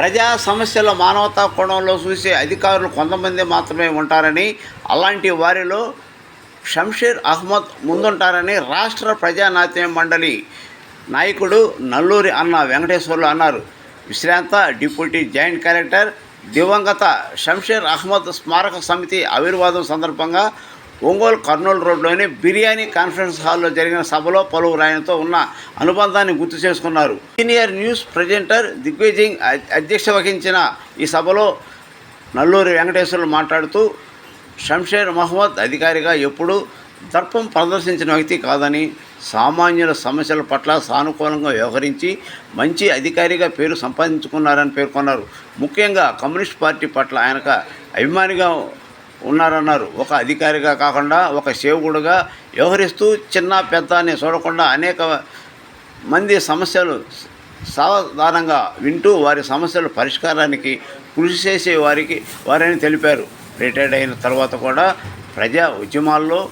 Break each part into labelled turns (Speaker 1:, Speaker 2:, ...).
Speaker 1: ప్రజా సమస్యల మానవతా కోణంలో చూసే అధికారులు కొంతమంది మాత్రమే ఉంటారని అలాంటి వారిలో షంషీర్ అహ్మద్ ముందుంటారని రాష్ట్ర ప్రజానాట్య మండలి నాయకుడు నల్లూరి అన్న వెంకటేశ్వర్లు అన్నారు. విశ్రాంత డిప్యూటీ జాయింట్ కలెక్టర్ దివంగత షంషీర్ అహ్మద్ స్మారక సమితి ఆవిర్వాదం సందర్భంగా ఒంగోలు కర్నూలు రోడ్లోని బిర్యానీ కాన్ఫరెన్స్ హాల్లో జరిగిన సభలో పలువురు ఆయనతో ఉన్న అనుబంధాన్ని గుర్తు చేసుకున్నారు. సీనియర్ న్యూస్ ప్రజెంటర్ దిగ్విజయ్ అధ్యక్ష వహించిన ఈ సభలో నల్లూరి వెంకటేశ్వరులు మాట్లాడుతూ షంషేర్ మహమ్మద్ అధికారిగా ఎప్పుడూ దర్పం ప్రదర్శించిన వ్యక్తి కాదని సామాన్యుల సమస్యల పట్ల సానుకూలంగా వ్యవహరించి మంచి అధికారిగా పేరు సంపాదించుకున్నారని పేర్కొన్నారు. ముఖ్యంగా కమ్యూనిస్ట్ పార్టీ పట్ల ఆయనక అభిమానిగా ఉన్నారన్నారు. ఒక అధికారిగా కాకుండా ఒక సేవకుడుగా వ్యవహరిస్తూ చిన్న పెద్ద అని చూడకుండా అనేక మంది సమస్యలు సావధానంగా వింటూ వారి సమస్యల పరిష్కారానికి కృషి చేసే వారికి వారని తెలిపారు. రిటైర్డ్ అయిన తర్వాత కూడా ప్రజా ఉద్యమాల్లో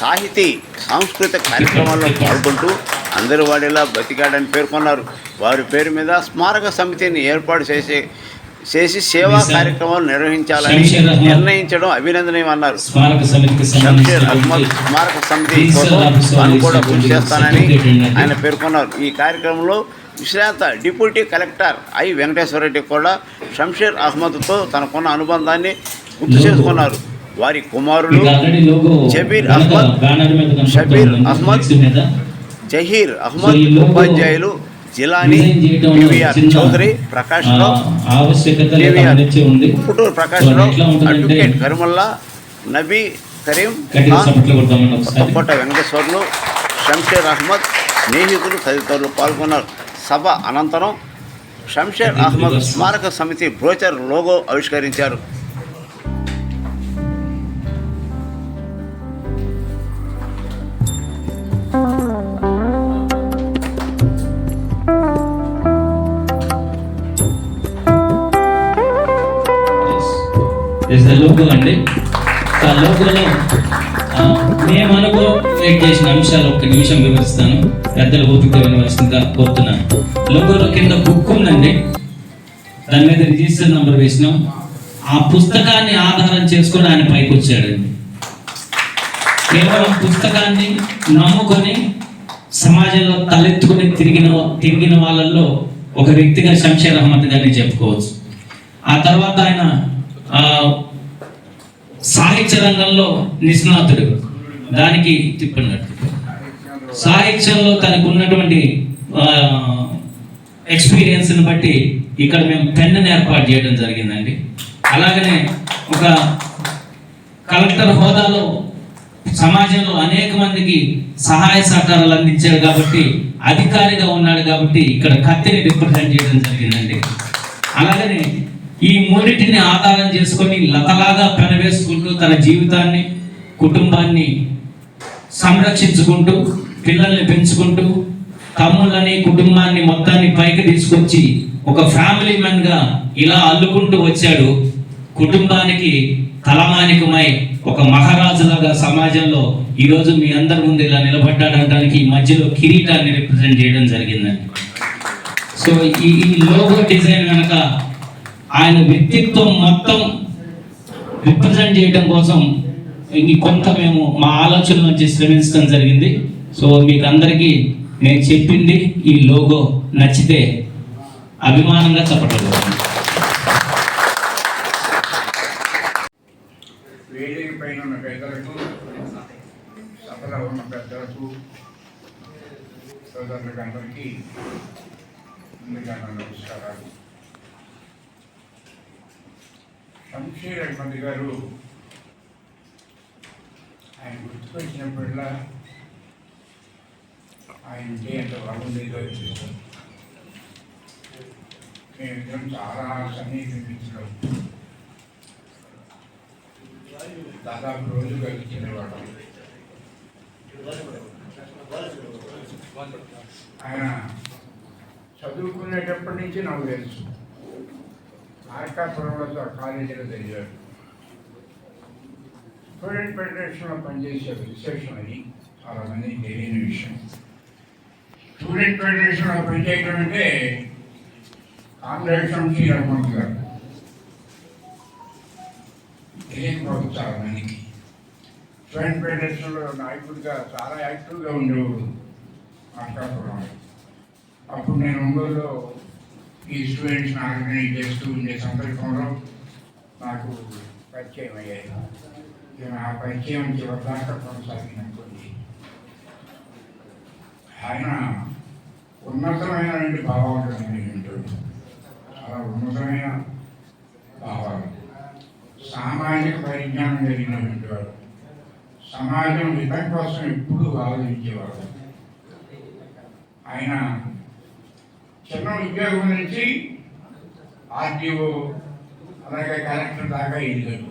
Speaker 1: సాహితీ సాంస్కృతిక కార్యక్రమాల్లో పాల్గొంటూ అందరి వాడిలా బతికాడని పేర్కొన్నారు. వారి పేరు మీద స్మారక సమితిని ఏర్పాటు చేసే చేసి సేవా కార్యక్రమాలు నిర్వహించాలని నిర్ణయించడం అహ్మద్
Speaker 2: సంబంధించిన
Speaker 1: స్మారక సమితి కోసం కూడా కృషి చేస్తానని ఆయన పేర్కొన్నారు. ఈ కార్యక్రమంలో విశ్రాంత డిప్యూటీ కలెక్టర్ ఐ వెంకటేశ్వరరెడ్డి కూడా షంషీర్ అహ్మద్తో తనకున్న అనుబంధాన్ని గుర్తు చేసుకున్నారు. వారి కుమారులు షబీర్ అహ్మద్, షబీర్ అహ్మద్, జహీర్ అహ్మద్ ఉపాధ్యాయులు జిలానీ పివిఆర్ చౌదరి ప్రకాష్ రావు
Speaker 2: ఉంది.
Speaker 1: పుట్టూరు ప్రకాష్ రావు అడ్వకేట్ కరిమల్లా నబీ కరీం కొత్తకోట వెంకటేశ్వర్లు షంషేర్ అహ్మద్ స్నేహితులు తదితరులు పాల్గొన్నారు. సభ అనంతరం షంషేర్ అహ్మద్ స్మారక సమితి బ్రోచర్ లోగో ఆవిష్కరించారు.
Speaker 2: లోగో అండి ఆ లోగోలో మేము అనుకో క్రియేట్ చేసిన అంశాలు ఒక్క నిమిషం వివరిస్తాను. పెద్దలు ఓపిక వినవలసిందిగా కోరుతున్నాను. లోగోలో కింద బుక్ ఉందండి. దాని మీద రిజిస్టర్ నంబర్ వేసినాం. ఆ పుస్తకాన్ని ఆధారం చేసుకొని ఆయన పైకి వచ్చాడండి. కేవలం పుస్తకాన్ని నమ్ముకొని సమాజంలో తలెత్తుకుని తిరిగిన తిరిగిన వాళ్ళల్లో ఒక వ్యక్తిగా శంషేర్ అహ్మద్ గారిని చెప్పుకోవచ్చు. ఆ తర్వాత ఆయన ఆ, సాహిత్య రంగంలో నిష్ణాతుడు. దానికి తిప్పినట్టు సాహిత్యంలో తనకు ఉన్నటువంటి ఎక్స్పీరియన్స్ని బట్టి ఇక్కడ మేము పెన్నుని ఏర్పాటు చేయడం జరిగిందండి. అలాగనే ఒక కలెక్టర్ హోదాలో సమాజంలో అనేక మందికి సహాయ సహకారాలు అందించారు కాబట్టి అధికారిగా ఉన్నాడు కాబట్టి ఇక్కడ కత్తిని రిప్రజెంట్ చేయడం జరిగిందండి. అలాగనే ఈ మూడింటిని ఆధారం చేసుకొని లతలాగా పెనవేసుకుంటూ తన జీవితాన్ని కుటుంబాన్ని సంరక్షించుకుంటూ పిల్లల్ని పెంచుకుంటూ తమ్ముళ్ళని కుటుంబాన్ని మొత్తాన్ని పైకి తీసుకొచ్చి ఒక ఫ్యామిలీ మ్యాన్గా ఇలా అల్లుకుంటూ వచ్చాడు. కుటుంబానికి తలమానికమై ఒక మహారాజులాగా సమాజంలో ఈరోజు మీ అందరి ముందు ఇలా నిలబడ్డాడటానికి ఈ మధ్యలో కిరీటాన్ని రిప్రజెంట్ చేయడం జరిగిందండి. సో ఈ ఈ లోగో డిజైన్ కనుక ఆయన వ్యక్తిత్వం మొత్తం రిప్రజెంట్ చేయడం కోసం కొంత మేము మా ఆలోచన నుంచి శ్రమించడం జరిగింది. సో మీకు అందరికీ నేను చెప్పింది ఈ లోగో నచ్చితే అభిమానంగా చెప్పగలను
Speaker 3: వేదిక పైన ఉన్న పెద్దలకు సభలో ఉన్న పెద్దలకు సోదరులకు అందరికీ ముందుగా నమస్కారాలు. శంషీర్ అహ్మద్ గారు ఆయన గుర్తుకొచ్చినప్పుడల్లా ఆయన ఉంటే ఎంత బాగుండేదో అనిపిస్తుంది మేమిద్దరం చాలా సమీపించడం దాదాపు రోజు కలిసినవాడు ఆయన చదువుకునేటప్పటి నుంచి నాకు తెలుసు. మార్కాపురంలో కాలేజీలో జరిగాడు స్టూడెంట్ ఫెడరేషన్లో పనిచేసే విశేషం అని చాలామందికి తెలియని విషయం. స్టూడెంట్ ఫెడరేషన్లో పనిచేయడం అంటే కాంగ్రెషన్ శ్రీరమణ గారు. తెలియకపోవచ్చు చాలా మందికి. స్టూడెంట్ ఫెడరేషన్లో నాయకుడిగా చాలా యాక్టివ్గా ఉండేవాడు మాట్లాడుతున్నాడు అప్పుడు నేను ఒంగోలులో ఈ స్టూడెంట్స్ని ఆర్గనైజ్ చేస్తూ ఉండే సందర్భంలో నాకు పరిచయం అయ్యాయి. నేను ఆ పరిచయం చివరిదాకా కొనసాగినటువంటి ఆయన ఉన్నతమైనటువంటి భావాలు కలిగి ఉంటాడు. చాలా ఉన్నతమైన భావాలు. సామాజిక పరిజ్ఞానం కలిగినటువంటి వాడు. సమాజం హితం కోసం ఎప్పుడూ ఆలోచించేవాడు. ఆయన చిన్న ఉద్యోగం నుంచి ఆర్టీఓ అలాగే కలెక్టర్ దాకా ఎదిగాడు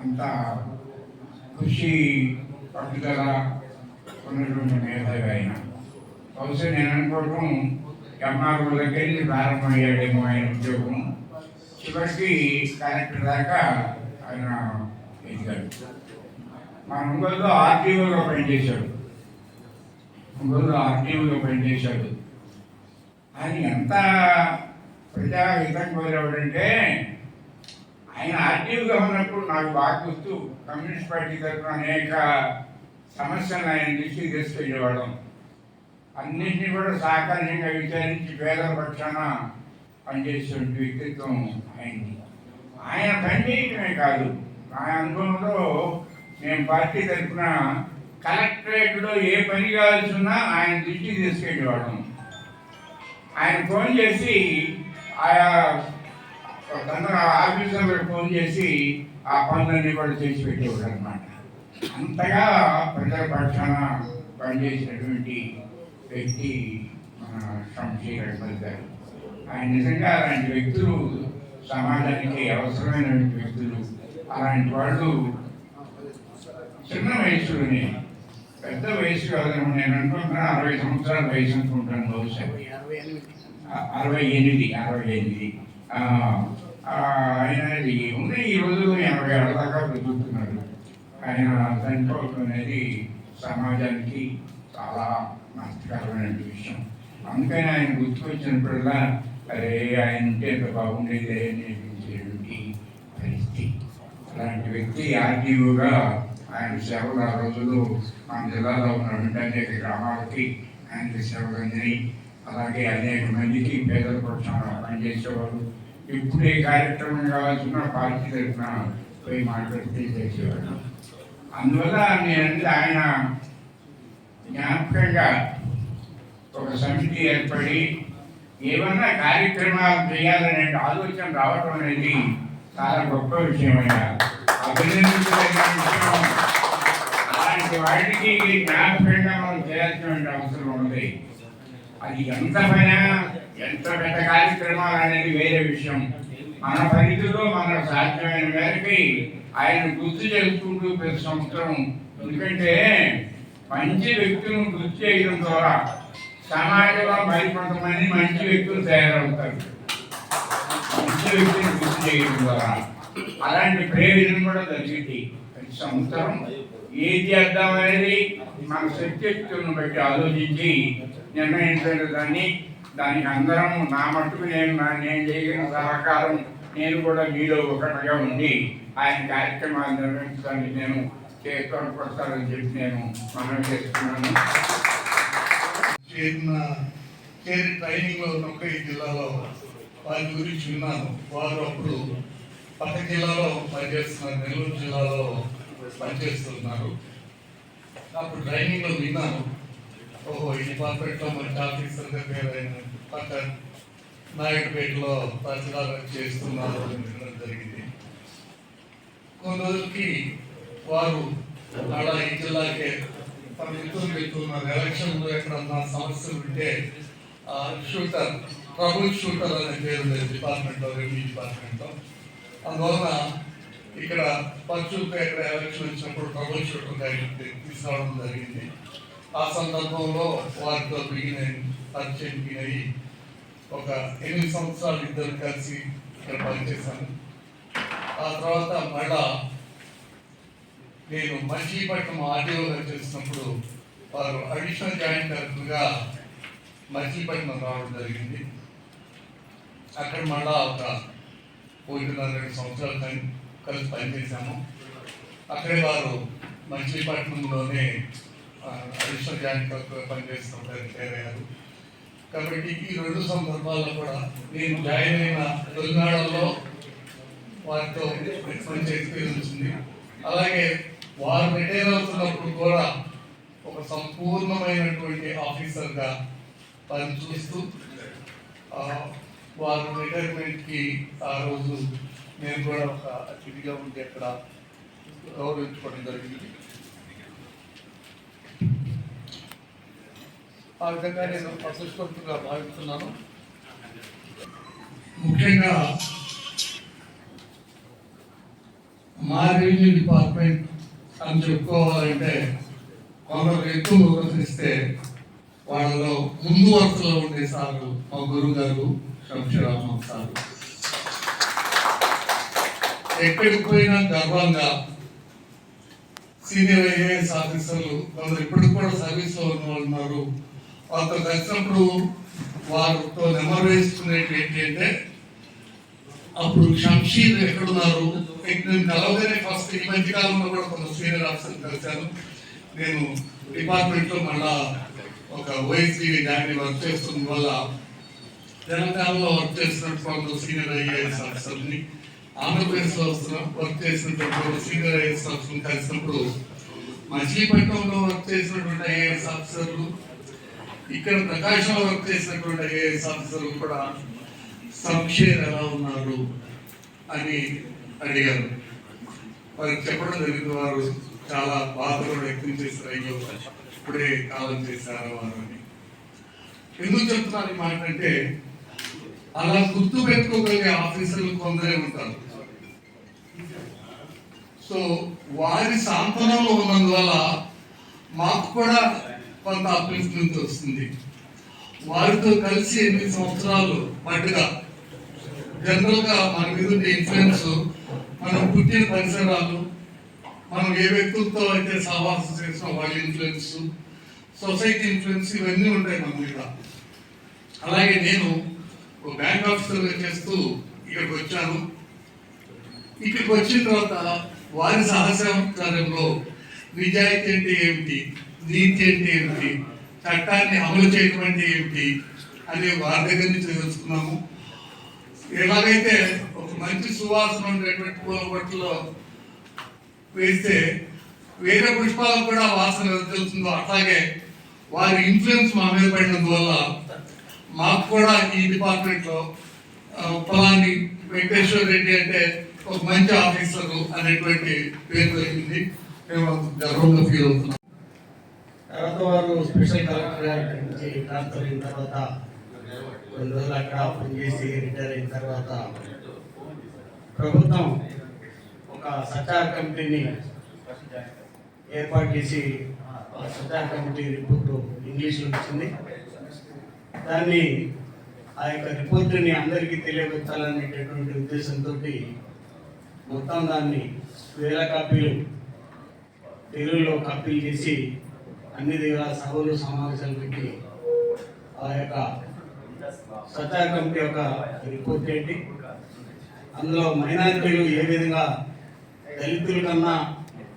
Speaker 3: అంత కృషి పట్టుదల ఉన్నటువంటి మేధావి ఆయన. బహుశా నేను అనుకోవటం ఎంఆర్ఓ దగ్గర నుంచి ప్రారంభమయ్యాడేమో ఆయన ఉద్యోగం. చివరికి కలెక్టర్ దాకా ఆయన ఎదిగాడు మా ఒంగోలులో ఆర్టీఓగా పనిచేశాడు. ఒంగోలులో ఆర్టీఓగా పనిచేశాడు. ఆయన ఎంత ప్రజాహితం కోరేవాడంటే ఆయన యాక్టివ్గా ఉన్నప్పుడు నాకు బాగా గుర్తు. కమ్యూనిస్ట్ పార్టీ తరఫున అనేక సమస్యలను ఆయన దృష్టికి తీసుకెళ్ళేవాడు. అన్నింటినీ కూడా సాకార్యంగా విచారించి పేదల పక్షాన పనిచేసేటువంటి వ్యక్తిత్వం ఆయనది. ఆయన పనిచేయటమే కాదు. నా అనుభవంలో నేను పార్టీ తరఫున కలెక్టరేట్లో ఏ పని కావాల్సి ఉన్నా ఆయన దృష్టికి తీసుకెళ్ళేవాడు. ఆయన ఫోన్ చేసి ఆయా తన ఆఫీసర్లకు ఫోన్ చేసి ఆ పనులన్నీ కూడా చేసి పెట్టేవాడు అనమాట అంతగా ప్రజల పక్షాన పనిచేసినటువంటి వ్యక్తి మన శంషీర్ గారు. ఆయన నిజంగా అలాంటి వ్యక్తులు సమాజానికి అవసరమైనటువంటి వ్యక్తులు అలాంటి వాళ్ళు చిన్న వయసులోనే పెద్ద వయసు కాదు నేను అనుకుంటున్నాను అరవై సంవత్సరాల వయసు అనుకుంటాను బహుశా. అరవై ఎనిమిది. అరవై ఎనిమిది ఆయన ఉంది ఈ రోజు ఎనభై ఏళ్ళ దాకా బ్రతుకుతున్నాడు. ఆయన చనిపోవటం అనేది సమాజానికి చాలా నష్టకరమైన విషయం. అందుకని ఆయన గుర్తుకొచ్చినప్పుడల్లా అరే ఆయన ఉంటే ఎంత బాగుండేది అనిపించేటువంటి పరిస్థితి. అలాంటి వ్యక్తి ఆర్టీఓగా ఆయన సేవలు ఆ రోజుల్లో మన జిల్లాలో ఉన్నటువంటి అనేక గ్రామాలకి ఆయన సేవలు అందినాయి. అలాగే అనేక మందికి పేదల పక్షాన పనిచేసేవారు ఇప్పుడు ఏ కార్యక్రమం కావాల్సిన పార్టీ తరఫున పోయి మాట్లాడితే చేసేవాడు అందువల్ల నేను ఆయన జ్ఞాపకంగా ఒక సమితి ఏర్పడి ఏమన్నా కార్యక్రమాలు చేయాలనే ఆలోచన రావటం అనేది చాలా గొప్ప విషయమైన అభినందించదగిన విషయం. అలాంటి వాటికి జ్ఞాపకంగా మనం చేయాల్సిన అవసరం ఉంది. అది ఎంత పైన ఎంత పెద్ద కార్యక్రమాలు అనేది వేరే విషయం. మన పరిధిలో మన సాధ్యమైన మేరకి ఆయన గుర్తు చేసుకుంటూ ప్రతి సంవత్సరం. ఎందుకంటే మంచి వ్యక్తులను గుర్తు చేయడం ద్వారా సమాజంలో మరికొంతమంది మంచి వ్యక్తులు తయారవుతారు. మంచి వ్యక్తిని గుర్తు చేయడం ద్వారా. అలాంటి ప్రయోజనం కూడా జరిగింది ప్రతి సంవత్సరం. ఏది చేద్దాం అనేది మన శక్తియుక్తులను బట్టి ఆలోచించి నిర్ణయించిన దాన్ని దానికి అందరం నా మట్టుకు నేను నా- నేను చేయగలిగిన సహకారం నేను కూడా మీలో ఒకటిగా ఉండి ఆయన కార్యక్రమాలు నిర్వహించడానికి నేను చేతోడ్పడతానని చెప్పి నేను మనం చేస్తున్నాను.
Speaker 4: చేరిన చేరి ట్రైనింగ్లో ఉన్నప్పుడు ఈ జిల్లాలో వారి గురించి విన్నాను. వారు అప్పుడు పక్క జిల్లాలో పనిచేస్తున్నారు. నెల్లూరు జిల్లాలో పనిచేస్తున్నారు అప్పుడు ట్రైనింగ్లో విన్నాను. ఓహో ఈ డిపార్ట్మెంట్లో మంచి ఆఫీసర్గా పేరైన పక్క నాయుడుపేటలో తహసీల్దార్ చేస్తున్నారు అని వినడం జరిగింది. కొన్ని రోజులకి వారు అలా ఈ జిల్లాకే తమ మిత్రులు వెళ్తున్నారు ఎలక్షన్లో ఎక్కడన్నా సమస్యలు ఉంటే ఆ, షూటర్ ట్రబుల్ షూటర్ అనే పేరు లేదు డిపార్ట్మెంట్లో రెవెన్యూ డిపార్ట్మెంట్లో. అందువలన ఇక్కడ పచ్చులతో ఎలక్షన్ వచ్చినప్పుడు ట్రబుల్ షూటర్ గారికి తీసుకురావడం జరిగింది ఆ సందర్భంలో వారితో బిగిన పరిచయం అయ్యి ఒక ఎనిమిది సంవత్సరాలు ఇద్దరు కలిసి ఇక్కడ పనిచేశాను ఆ తర్వాత మళ్ళా నేను మచిలీపట్నం ఆర్డీఓగా చేసినప్పుడు వారు అడిషనల్ జాయింట్ డైరెక్టర్గా మచిలీపట్నం రావడం జరిగింది. అక్కడ మళ్ళా ఒక ఒకటిన్నర రెండు సంవత్సరాలు కలి- కలిసి పనిచేశాము అక్కడే వారు మచిలీపట్నంలోనే అడిషనల్ జాయింట్ కలెక్టర్ పనిచేస్తుంటారు రిటైర్ కాబట్టి ఈ రెండు సందర్భాల్లో కూడా నేను జాయిన్ అయిన తొలినాడల్లో వారితో మంచి ఎక్స్పీరియన్స్ ఉంది అలాగే వారు రిటైర్ అవుతున్నప్పుడు కూడా ఒక సంపూర్ణమైనటువంటి ఆఫీసర్గా వారిని చూస్తూ వారు రిటైర్మెంట్కి ఆ రోజు నేను కూడా ఒక అతిథిగా ఉండి అక్కడ గౌరవించుకోవడం జరిగింది. ఆ విధంగా నేను అదృష్టవంతుగా భావిస్తున్నాను. ముఖ్యంగా మా రెవెన్యూ డిపార్ట్మెంట్ అని చెప్పుకోవాలంటే కొందరు ఎక్కువ విమర్శిస్తే వాళ్ళలో ముందు వరుసలో ఉండే సారు మా గురువు గారు శంషరామన్ సారు ఎక్కడికి పోయినా గర్వంగా సీనియర్ ఐఏఎస్ ఆఫీసర్లు కొందరు ఇప్పటికి కూడా సర్వీస్ ఉన్న వాళ్ళు ఉన్నారు. వాళ్ళతో కలిసినప్పుడు వారితో నెమరు వేసుకునేది ఏంటంటే అప్పుడు షంషీర్ ఎక్కడున్నారు? నేను కలవగానే ఫస్ట్ ఈ మధ్య కాలంలో కూడా కొంత సీనియర్ ఆఫీసర్ కలిశాను నేను డిపార్ట్మెంట్లో మళ్ళా ఒక ఓఎస్సీ దాన్ని వర్క్ చేస్తున్న వల్ల తెలంగాణలో వర్క్ చేస్తున్నటువంటి సీనియర్ ఐఏఎస్ ఆఫీసర్ని ఆంధ్రప్రదేశ్లో వర్క్ చేసినటువంటి సీనియర్ ఐఏఎస్ ఆఫీసర్ని కలిసినప్పుడు మచిలీపట్నంలో వర్క్ చేసినటువంటి ఐఏఎస్ ఆఫీసర్లు ఇక్కడ ప్రకాశంలో వర్క్ చేసినటువంటి ఐఏఎస్ ఆఫీసర్లు కూడా సంక్షేర్ ఎలా ఉన్నారు అని అడిగారు. వారికి చెప్పడం జరిగింది వారు చాలా బాధలు వ్యక్తం చేశారు అయ్యో ఇప్పుడే కాలం చేశారు వారు అని. ఎందుకు చెప్తున్నారు ఈ మాట అంటే అలా గుర్తు పెట్టుకోగలిగే ఆఫీసర్లు కొందరే ఉంటారు. సో వారి సాంతనంలో ఉన్నందువల్ల మాకు కూడా కొంత అప్లిఫ్ట్మెంట్ వస్తుంది. వారితో కలిసి ఎనిమిది సంవత్సరాలు పట్టుగా జనరల్గా మన మీద ఉండే ఇన్ఫ్లుయెన్స్ మనం పుట్టిన పరిసరాలు మనం ఏ వ్యక్తులతో అయితే సహవాసం చేసిన వాళ్ళ ఇన్ఫ్లుయెన్స్ సొసైటీ ఇన్ఫ్లుయెన్స్ ఇవన్నీ ఉంటాయి మన మీద. అలాగే నేను ఒక బ్యాంక్ ఆఫీసర్గా చేస్తూ ఇక్కడికి వచ్చాను ఇక్కడికి వచ్చిన తర్వాత వారి సహసంకారంలో నిజాయితీ అంటే ఏమిటి? నీతి అంటే ఏమిటి? చట్టాన్ని అమలు చేయడం అంటే ఏమిటి? అని వారి దగ్గర నుంచి తెలుసుకున్నాము. ఎలాగైతే ఒక మంచి సువాసన ఉండేటువంటి పూల బట్టలో వేస్తే వేరే పుష్పాలకు కూడా వాసన వెళ్తుందో అట్లాగే వారి ఇన్ఫ్లుయెన్స్ మా మీద పడినందువల్ల మాకు కూడా ఈ డిపార్ట్మెంట్లో వెంకటేశ్వర రెడ్డి అంటే ఒక మంచి ఆఫీసర్ అనేటువంటి పేరు వచ్చింది. మేము గర్వంగా ఫీల్ అవుతున్నాం.
Speaker 5: తర్వాత వారు స్పెషల్ కలెక్టర్ గారి నుంచి ట్రాన్స్ఫర్ అయిన తర్వాత కొన్ని రోజులు అక్కడ పనిచేసి రిటైర్ అయిన తర్వాత ప్రభుత్వం ఒక సచార్ కమిటీని ఏర్పాటు చేసి ఆ సచార్ కమిటీ రిపోర్టు ఇంగ్లీష్లో వచ్చింది. దాన్ని ఆ యొక్క రిపోర్ట్ని అందరికీ తెలియపరచాలనేటటువంటి ఉద్దేశంతో మొత్తం దాన్ని వేల కాపీలు తెలుగులో కాపీలు చేసి అన్ని దగ్గర సభలు సమావేశాలు పెట్టి ఆ యొక్క సత్యా కమిటీ యొక్క రిపోర్ట్ ఏంటి? అందులో మైనారిటీలు ఏ విధంగా దళితుల కన్నా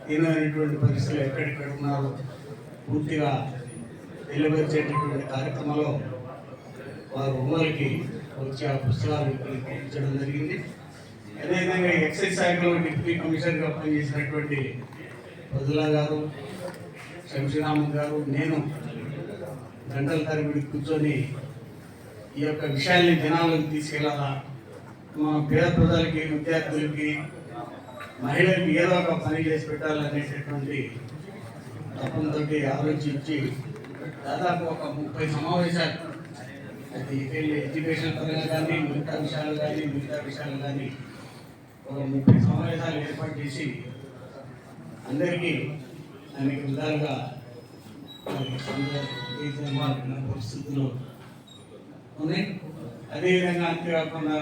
Speaker 5: దీనమైనటువంటి పరిస్థితులు ఎక్కడెక్కడ ఉన్నారో పూర్తిగా తెలియపరిచేటటువంటి కార్యక్రమంలో వారు బొమ్మలకి వచ్చి ఆ పుస్తకాలు ఇక్కడ పంపించడం జరిగింది. అదేవిధంగా ఎక్సైజ్ శాఖలో డిప్యూటీ కమిషనర్గా పనిచేసినటువంటి ప్రజలా గారు శంశీరామన్ గారు నేను గంటల తరబడి కూర్చొని ఈ యొక్క విషయాల్ని జనాలకు తీసుకెళ్ళాలా మా పేద ప్రజలకి విద్యార్థులకి మహిళలకి ఏదో ఒక పని చేసి పెట్టాలనేటటువంటి తపంతో ఆలోచించి దాదాపు ఒక ముప్పై సమావేశాలు అది ఎడ్యుకేషన్ పరంగా కానీ మిగతా విషయాలు కానీ మిగతా విషయాలు కానీ ఒక ముప్పై సమావేశాలు ఏర్పాటు చేసి అందరికీ అనేక విధాలుగా పరిస్థితులు ఉన్నాయి అదేవిధంగా అంతేకాకుండా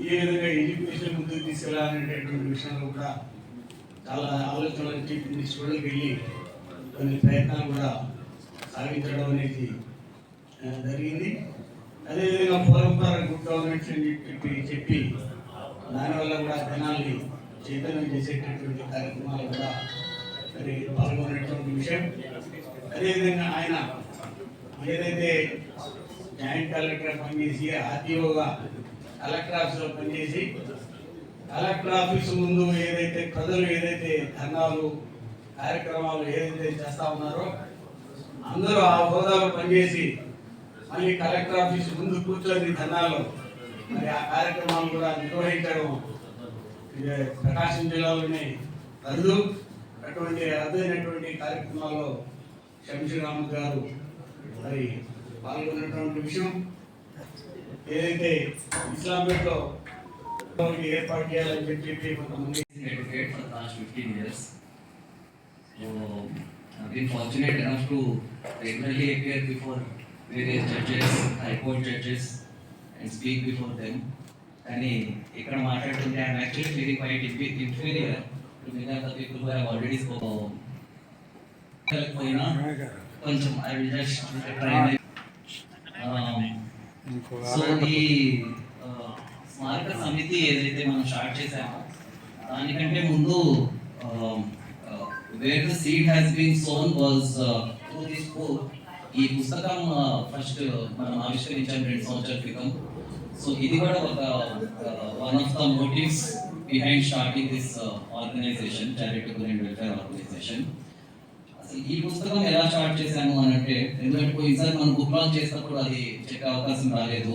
Speaker 5: ఏ విధంగా ఎడ్యుకేషన్ ముందుకు తీసుకెళ్ళాలనేటటువంటి విషయంలో కూడా చాలా ఆలోచనలు చెప్పి స్కూళ్ళకి వెళ్ళి కొన్ని ప్రయత్నాలు కూడా సాగించడం అనేది జరిగింది. అదేవిధంగా పరంపర గుడ్ గవర్నెన్స్ అని చెప్పి చెప్పి దానివల్ల కూడా జనాల్ని చైతన్యం చేసేటటువంటి కార్యక్రమాలు కూడా మరి పాల్గొనేటువంటి విషయం. అదేవిధంగా ఆయన ఏదైతే జాయింట్ కలెక్టర్ పనిచేసి ఆర్టీఓగా కలెక్టర్ ఆఫీస్లో పనిచేసి కలెక్టర్ ఆఫీస్ ముందు ఏదైతే ప్రజలు ఏదైతే ధర్నాలు కార్యక్రమాలు ఏదైతే చేస్తా ఉన్నారో అందరూ ఆ హోదాలో పనిచేసి మళ్ళీ కలెక్టర్ ఆఫీస్ ముందు కూర్చొని ధర్నాలు మరి ఆ కార్యక్రమాలు కూడా నిర్వహించడం ప్రకాశం జిల్లాలోని అరుదు. అటువంటి అరుదైనటువంటి కార్యక్రమాల్లో శంషీర్ అహ్మద్ గారు మరి పాల్గొన్నటువంటి విషయం. ఏదైతే ఇస్లామిక్లో ఏర్పాటు చేయాలని చెప్పి కొంతమంది
Speaker 6: educate for the last 15 I've been fortunate enough to regularly appear before various judges, high court judges and speak before them. కానీ ఇక్కడ మాట్లాడుతుంటే I'm actually feeling quite inferior to మిగతా the people who have already spoke పోయినా కొంచెం I will just try so ఈ ఆ, స్మారక సమితి ఏదైతే మనం స్టార్ట్ చేసామో దానికంటే ముందు where the seed has been sown was through this book ఈ పుస్తకం ఫస్ట్ మనం ఆవిష్కరించాం రెండు సంవత్సరాల క్రితం. సో ఇది కూడా ఒక one of the motives behind starting this organisation charitable and welfare organisation అసలు ఈ పుస్తకం ఎలా స్టార్ట్ చేశాను అని అంటే ఎందుకంటే పోయినసారి మనం బుక్ లాంచ్ చేసినప్పుడు అది చెప్పే అవకాశం రాలేదు.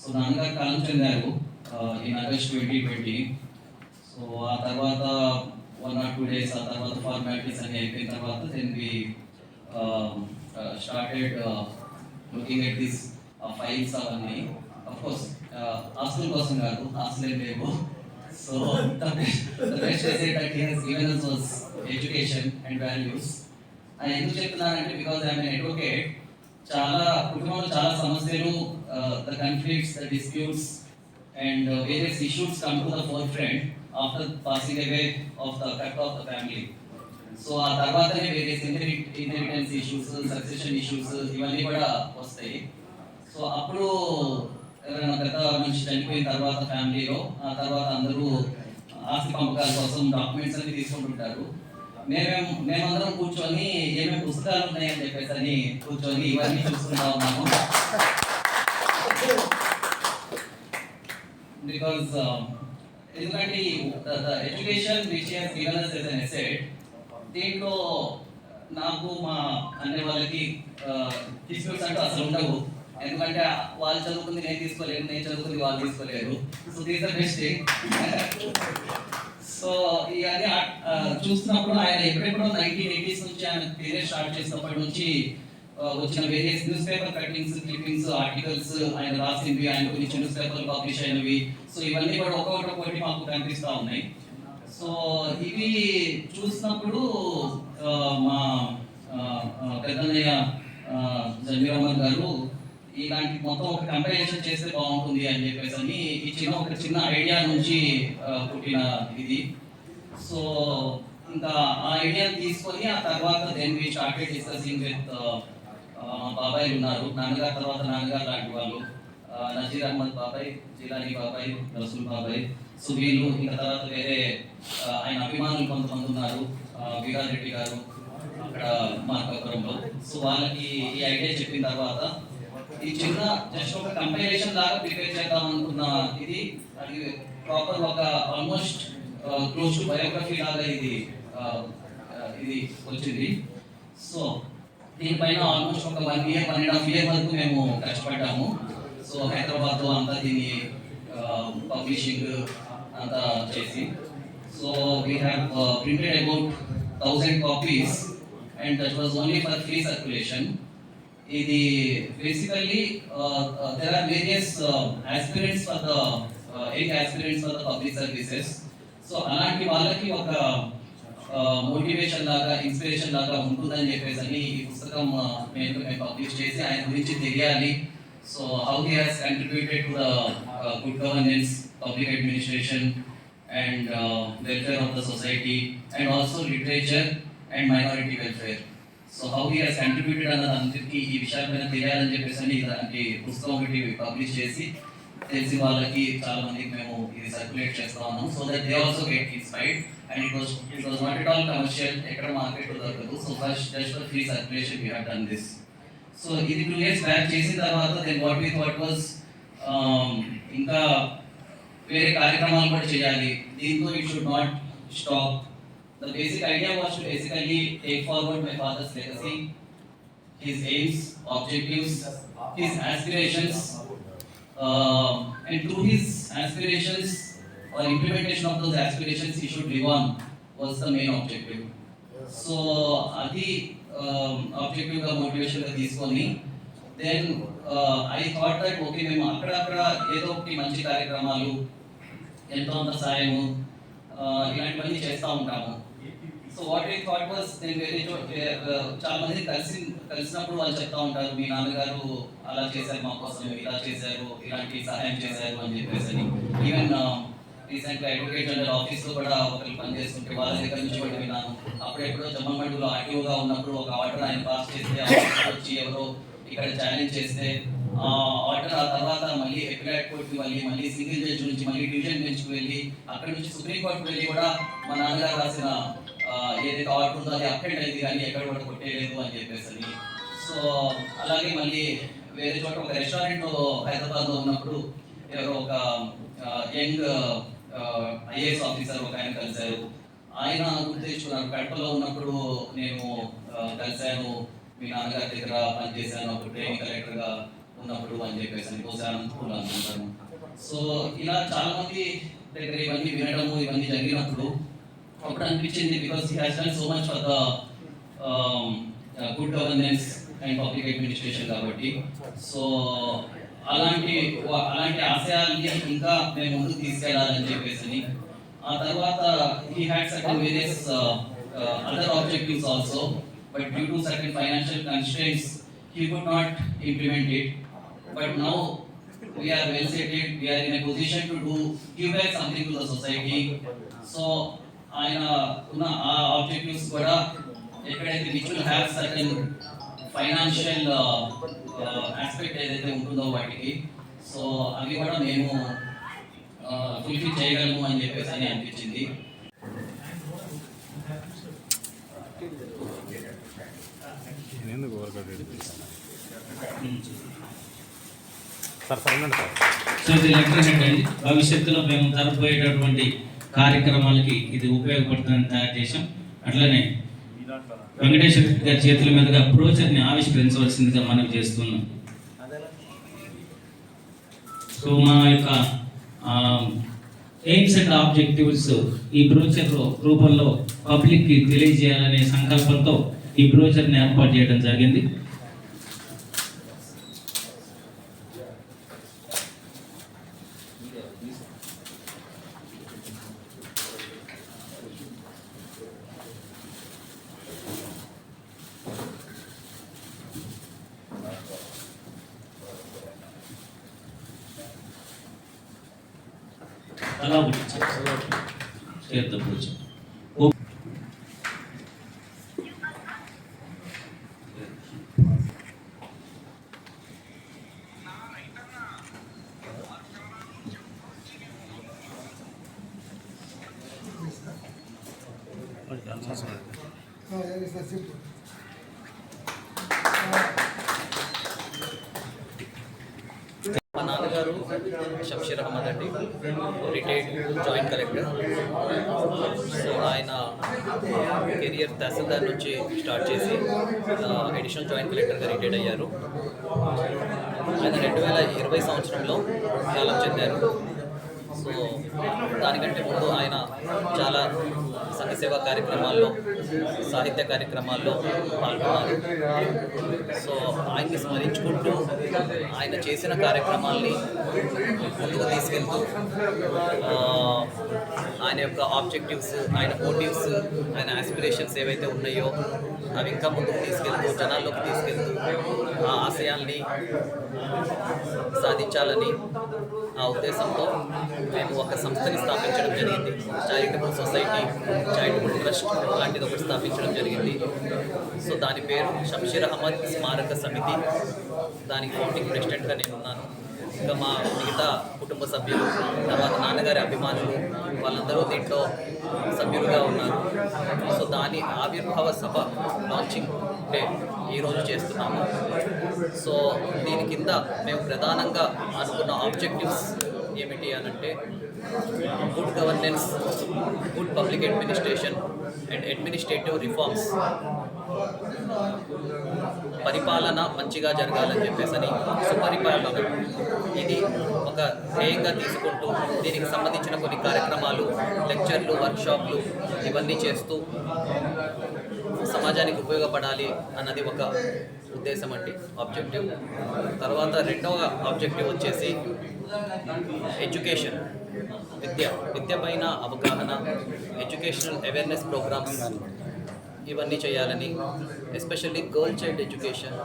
Speaker 6: సో నాన్నగారు కాలం చెందారు in August twenty twenty. So ఆ తర్వాత వన్ ఆర్ టూ డేస్ ఆ తర్వాత ఫార్మాలిటీస్ అన్ని అయిపోయిన తర్వాత then we started looking at this files అవన్నీ అఫ్ కోర్స్ హాస్టల్ కోసం కాదు హాస్టల్ ఏం లేవు so the best that he he's given us was education and values అది ఎందుకు చెప్తున్నానంటే బికాజ్ ఐఎమ్ అడ్వకేట్ చాలా కుటుంబంలో చాలా సమస్యలు the conflicts the disputes and various issues come to the forefront after passing away of the cut off the family so ఆ తర్వాతనే various inheritance issues succession issues ఇవన్నీ కూడా వస్తాయి. సో అప్పుడు ఎవరైనా పెద్ద మనిషి చనిపోయిన తర్వాత ఫ్యామిలీలో ఆ తర్వాత అందరూ ఆస్తి పంపకాల కోసం డాక్యుమెంట్స్ అన్ని తీసుకుంటుంటారు. మేమేం మేమందరం కూర్చొని ఏమేమి పుస్తకాలు ఉన్నాయని చెప్పేసి అని కూర్చొని ఇవన్నీ చూసుకుంటా ఉన్నాము. బికాస్ um, ఎందుకంటే education which has given us as an asset దీంట్లో నాకు మా అనే వాళ్ళకి డిస్ప్యూట్స్ అంటే అసలు ఉండవు. ఎందుకంటే వాళ్ళు చదువుకుంది నేను తీసుకోలేను నేను చదువుకుంది వాళ్ళు తీసుకోలేరు so these the best so ఇవన్నీ ఆ, చూస్తున్నప్పుడు ఆయన ఎప్పుడెప్పుడో నైన్టీన్ ఎయిటీస్ నుంచి ఆయన కెరీర్ స్టార్ట్ చేసినప్పటి నుంచి వచ్చిన various newspaper cuttings clippings articles ఆయన రాసినవి ఆయన కొన్ని న్యూస్ పేపర్లు పబ్లిష్ అయినవి. సో ఇవన్నీ కూడా ఒక్కొక్కటి మాకు కనిపిస్తూ ఉన్నాయి. సో ఇవి చూసినప్పుడు మా పెద్దన్నయ్య ఆ, గారు ఇలాంటి మొత్తం ఒక కంపారిజన్ చేస్తే బాగుంటుంది అని చెప్పేసి అని ఈ చిన్న ఒక చిన్న ఐడియా నుంచి పుట్టిన ఇది. సో ఇంకా ఆ ఐడియా తీసుకొని ఆ తర్వాత then we started discussing with బాబాయ్ ఉన్నారు. నాన్నగారు తర్వాత నాన్నగారు లాంటి వాళ్ళు. నజీర్ అహ్మద్ బాబాయ్ జిలానీ బాబాయ్ రసూల్ బాబాయ్. సో ఇంకా తర్వాత వేరే ఆయన అభిమానులు కొంతమంది ఉన్నారు వీరాజ్ రెడ్డి గారు అక్కడ మార్కాపురంలో. సో వాళ్ళకి ఈ ఐడియా చెప్పిన తర్వాత ఈ చిన్న జస్ట్ ఒక కంపైలేషన్ లాగా ప్రిపేర్ చేద్దాం అనుకున్న ఇది అది ప్రాపర్ ఒక ఆల్మోస్ట్ క్లోజ్ టు బయోగ్రఫీ లాగా ఇది ఇది వచ్చింది. సో దీనిపైన ఆల్మోస్ట్ ఒక one year one and half year వరకు మేము కష్టపడ్డాము. సో హైదరాబాద్లో అంతా దీన్ని పబ్లిషింగ్ అంతా చేసి. So we have printed about thousand copies and that was only for free circulation ఇది basically there are various aspirants for the eight aspirants for the public services so అలాంటి వాళ్ళకి ఒక మోటివేషన్ లాగా ఇన్స్పిరేషన్ లాగా ఉంటుందని చెప్పేసి అని ఈ పుస్తకం మేము మేము పబ్లిష్ చేసి ఆయన గురించి తెలియాలి. So how he has contributed to the good governance public administration and welfare of the society and also literature and minority welfare so how he has contributed అన్నది అందరికీ ఈ విషయాల పైన తెలియాలని చెప్పేసి అని ఇలాంటి పుస్తకం ఒకటి పబ్లిష్ చేసి తెలిసి వాళ్ళకి చాలా మందికి మేము ఇది సర్క్యులేట్ చేస్తా ఉన్నాం so that they also get inspired and it was it was not at all commercial ఎక్కడ మార్కెట్ దొరకదు. So first just for free circulation we have done this so ఇది టూ ఇయర్స్ బ్యాక్ చేసిన తర్వాత then what we thought was um, ఇంకా వేరే కార్యక్రమాలు కూడా చేయాలి దీంతో it should not stop the basic idea was to basically take forward my father's legacy his aims objectives his aspirations uh, and through his aspirations or implementation of those aspirations he should live on was the main objective. So అది ఆబ్జెక్టివ్గా మోటివేషన్గా తీసుకొని then I thought that okay మేము అక్కడక్కడ ఏదో ఒకటి మంచి కార్యక్రమాలు ఎంతో అంత సాయము ఇలాంటివన్నీ చేస్తూ ఉంటాము. So what I thought was నేను వేరే చోట చాలా మంది కలిసి కలిసినప్పుడు వాళ్ళు చెప్తా ఉంటారు మీ నాన్నగారు అలా చేశారు మా కోసం ఇలా చేశారు ఇలాంటి సహాయం చేశారు అని చెప్పేసి ఈవెన్ రీసెంట్గా అడ్వకేట్ జనరల్ ఆఫీస్లో కూడా ఒకరు పని చేస్తుంటే వాళ్ళ దగ్గర నుంచి కూడా విన్నాను. అప్పుడెప్పుడో జమ్మమండులో ఆర్టీఓగా ఉన్నప్పుడు ఒక ఆర్డర్ ఆయన పాస్ చేస్తే వచ్చి ఎవరో ఇక్కడ ఛాలెంజ్ చేస్తే ఆర్డర్ ఆ తర్వాత మళ్ళీ ఎపిలేట్ కోర్టుకి వెళ్ళి మళ్ళీ సింగిల్ జడ్జి నుంచి మళ్ళీ డివిజన్ బెంచ్కి వెళ్ళి అక్కడ నుంచి సుప్రీంకోర్టుకి వెళ్ళి కూడా మా నాన్నగారు రాసిన ఏదైతే ఆర్డర్ ఉందో అది అప్డేట్ అయింది కానీ ఎక్కడ కూడా కొట్టేయలేదు అని చెప్పేసి సో అలాగే మళ్ళీ వేరే చోట ఒక రెస్టారెంట్ హైదరాబాద్లో ఉన్నప్పుడు ఎవరో ఒక యంగ్ ఐఏఎస్ ఆఫీసర్ ఒక ఆయన కలిశారు. ఆయన గుర్తు కడపలో ఉన్నప్పుడు నేను కలిశాను మీ నాన్నగారి దగ్గర పనిచేశాను అప్పుడు ట్రైనింగ్ కలెక్టర్గా ఉన్నప్పుడు అని చెప్పేసి బహుశా అనంతపురం అనుకుంటాను. సో ఇలా చాలా మంది దగ్గర ఇవన్నీ వినడము ఇవన్నీ జరిగినప్పుడు అప్పుడు అనిపించింది because he has done so much for the good governance and public administration కాబట్టి. సో అలాంటి అలాంటి ఆశయాల్ని ఇంకా మేము ముందుకు తీసుకెళ్ళాలని చెప్పేసి. ఆ తర్వాత he had certain various other objectives also but due to certain financial constraints he could not implement it but now we are well settled, we are in a position to do, give back something to the society. So, ఆయన ఉన్న ఆ objectives కూడా ఎక్కడైతే which will have certain financial aspect ఏదైతే ఉంటుందో వాటికి so అవి కూడా మేము ఫుల్ఫిల్ చేయగలము అని చెప్పేసి అని అనిపించింది.
Speaker 2: సో ఇది లెటర్ హెడ్ అండి. భవిష్యత్తులో మేము జరపబోయేటటువంటి కార్యక్రమాలకి ఇది ఉపయోగపడుతుందని తయారు చేశాం. అట్లనే వెంకటేశ్వర గారి చేతుల మీదుగా ప్రోచర్ని ఆవిష్కరించవలసిందిగా మనం చేస్తున్నాం. సో మా యొక్క ఎయిమ్స్ అండ్ ఆబ్జెక్టివ్స్ ఈ బ్రోచర్ రూపంలో పబ్లిక్కి తెలియజేయాలనే సంకల్పంతో ఈ బ్రోచర్ని ఏర్పాటు చేయడం జరిగింది అలా చేద్దాం బ్రోచర్
Speaker 7: మా నాన్నగారు షంషీర్ అహ్మద్ అండి రిటైర్డ్ జాయింట్ కలెక్టర్ సో ఆయన కెరియర్ తహసీల్దార్ నుంచి స్టార్ట్ చేసి అడిషనల్ జాయింట్ కలెక్టర్గా రిటైర్డ్ అయ్యారు ఆయన రెండు వేల ఇరవై సంవత్సరంలో కాలం చెందారు సో దానికంటే ముందు ఆయన చాలా సంఘ సేవా కార్యక్రమాల్లో సాహిత్య కార్యక్రమాల్లో సో ఆయన్ని స్మరించుకుంటూ ఆయన చేసిన కార్యక్రమాల్ని ముందుకు తీసుకెళ్తూ ఆయన యొక్క ఆబ్జెక్టివ్స్ ఆయన మోటివ్స్ ఆయన ఆస్పిరేషన్స్ ఏవైతే ఉన్నాయో అవి ఇంకా ముందుకు తీసుకెళ్తూ జనాల్లోకి తీసుకెళ్తూ ఆ ఆశయాల్ని సాధించాలని ఆ ఉద్దేశంతో మేము ఒక సంస్థని స్థాపించడం జరిగింది. చారిటబుల్ సొసైటీ
Speaker 6: చారిటబుల్ ట్రస్ట్ లాంటిది ఒకటి స్థాపించడం జరిగింది. సో దాని పేరు షంషీర్ అహ్మద్ స్మారక సమితి. దానికి ఫౌండింగ్ ప్రెసిడెంట్గా నేను ఉన్నాను ఇంకా మా మిగతా కుటుంబ సభ్యులు తర్వాత నాన్నగారి అభిమానులు వాళ్ళందరూ దీంట్లో సభ్యులుగా ఉన్నారు. సో దాని ఆవిర్భావ సభ లాంచింగ్ డే ఈరోజు చేస్తున్నాము. సో దీని కింద మేము ప్రధానంగా అనుకున్న ఆబ్జెక్టివ్స్ ఏమిటి అని అంటే good governance good public administration and administrative reforms పరిపాలన మంచిగా జరగాలని చెప్పేసి సుపరిపాలన. ఇది ఒక ధ్యేయంగా తీసుకుంటూ దీనికి సంబంధించిన కొన్ని కార్యక్రమాలు లెక్చర్లు వర్క్షాప్లు ఇవన్నీ చేస్తూ సమాజానికి ఉపయోగపడాలి అన్నది ఒక ఉద్దేశం అండి ఆబ్జెక్టివ్. తర్వాత రెండవ ఆబ్జెక్టివ్ వచ్చేసి ఎడ్యుకేషన్ విద్య విద్య పైన అవగాహన ఎడ్యుకేషనల్ అవేర్నెస్ ప్రోగ్రామ్స్ ఇవన్నీ చేయాలని especially girl child education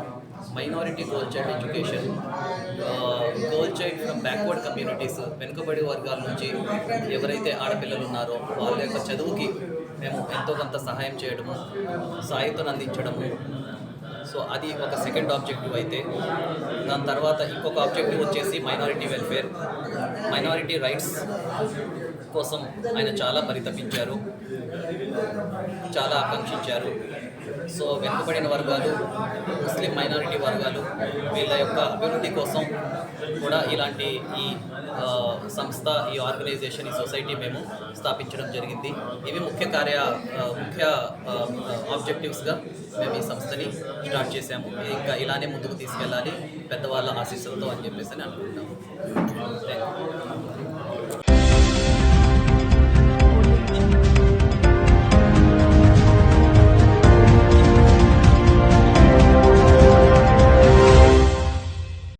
Speaker 6: minority girl child education girl child from backward communities వెనుకబడి వర్గాల నుంచి ఎవరైతే ఆడపిల్లలు ఉన్నారో వాళ్ళ యొక్క చదువుకి మేము ఎంతో కొంత సహాయం చేయడము సాయుధను అందించడము సో అది ఒక సెకండ్ ఆబ్జెక్టివ్ అయితే. దాని తర్వాత ఇంకొక ఆబ్జెక్టివ్ వచ్చేసి మైనారిటీ వెల్ఫేర్ మైనారిటీ రైట్స్ కోసం ఆయన చాలా పరితపించారు. చాలా ఆకాంక్షించారు. సో వెనుకబడిన వర్గాలు ముస్లిం మైనారిటీ వర్గాలు వీళ్ళ యొక్క అభివృద్ధి కోసం కూడా ఇలాంటి ఈ సంస్థ ఈ ఆర్గనైజేషన్ ఈ సొసైటీ మేము స్థాపించడం జరిగింది. ఇవి ముఖ్య కార్య ముఖ్య ఆబ్జెక్టివ్స్గా మేము ఈ సంస్థని స్టార్ట్ చేశాము. ఇంకా ఇలానే ముందుకు తీసుకెళ్ళాలి పెద్దవాళ్ళ ఆశీస్సులతో అని చెప్పేసి అని అనుకుంటాము థ్యాంక్ యూ